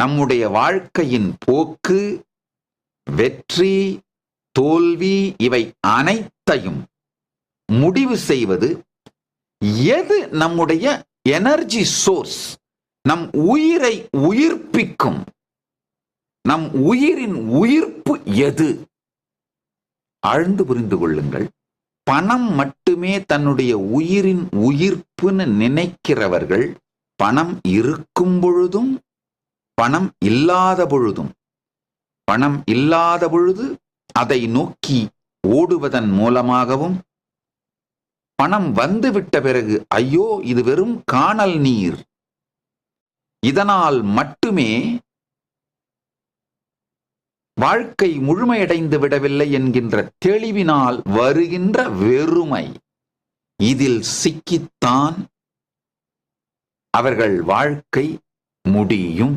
நம்முடைய வாழ்க்கையின் போக்கு வெற்றி தோல்வி இவை அனைத்தையும் முடிவு செய்வது எது நம்முடைய எனர்ஜி சோர்ஸ் நம் உயிரை உயிர்ப்பிக்கும் நம் உயிரின் உயிர்ப்பு எது? ஆழ்ந்து புரிந்து கொள்ளுங்கள். பணம் மட்டுமே தன்னுடைய உயிரின் உயிர்ப்புன்னு நினைக்கிறவர்கள் பணம் இருக்கும் பொழுதும் பணம் இல்லாத பொழுதும் பணம் இல்லாத பொழுது அதை நோக்கி ஓடுவதன் மூலமாகவும் பணம் வந்துவிட்ட பிறகு ஐயோ இது வெறும் காணல் நீர். இதனால் மட்டுமே வாழ்க்கை முழுமையடைந்து விடவில்லை என்கின்ற தெளிவினால் வருகின்ற வெறுமை இதில் சிக்கித்தான் அவர்கள் வாழ்க்கை முடியும்.